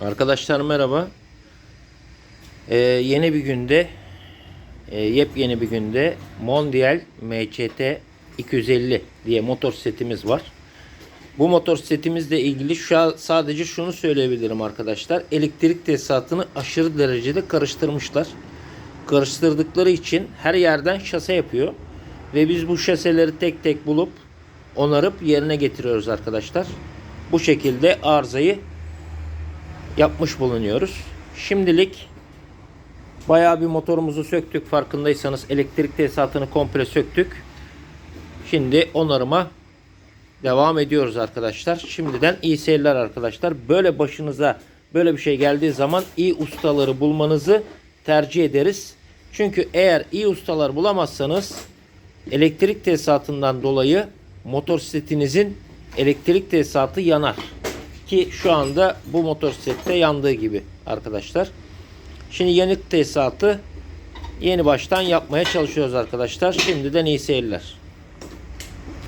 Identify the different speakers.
Speaker 1: Arkadaşlar merhaba. Ee, yeni bir günde, e, yepyeni bir günde Mondial MCT 250 diye motor setimiz var. Bu motor setimizle ilgili şu an sadece şunu söyleyebilirim arkadaşlar. Elektrik tesisatını aşırı derecede karıştırmışlar. Karıştırdıkları için her yerden şase yapıyor. Ve biz bu şaseleri tek tek bulup onarıp yerine getiriyoruz arkadaşlar. Bu şekilde arızayı yapmış bulunuyoruz. Şimdilik bayağı bir motorumuzu söktük. Farkındaysanız elektrik tesisatını komple söktük. Şimdi onarıma devam ediyoruz arkadaşlar. Şimdiden iyi seyirler arkadaşlar. Böyle başınıza böyle bir şey geldiği zaman iyi ustaları bulmanızı tercih ederiz. Çünkü eğer iyi ustalar bulamazsanız elektrik tesisatından dolayı motosikletinizin elektrik tesisatı yanar. Ki şu anda bu motosiklette yandığı gibi arkadaşlar. Şimdi yanık tesisatı yeni baştan yapmaya çalışıyoruz arkadaşlar. Şimdiden iyi seyirler.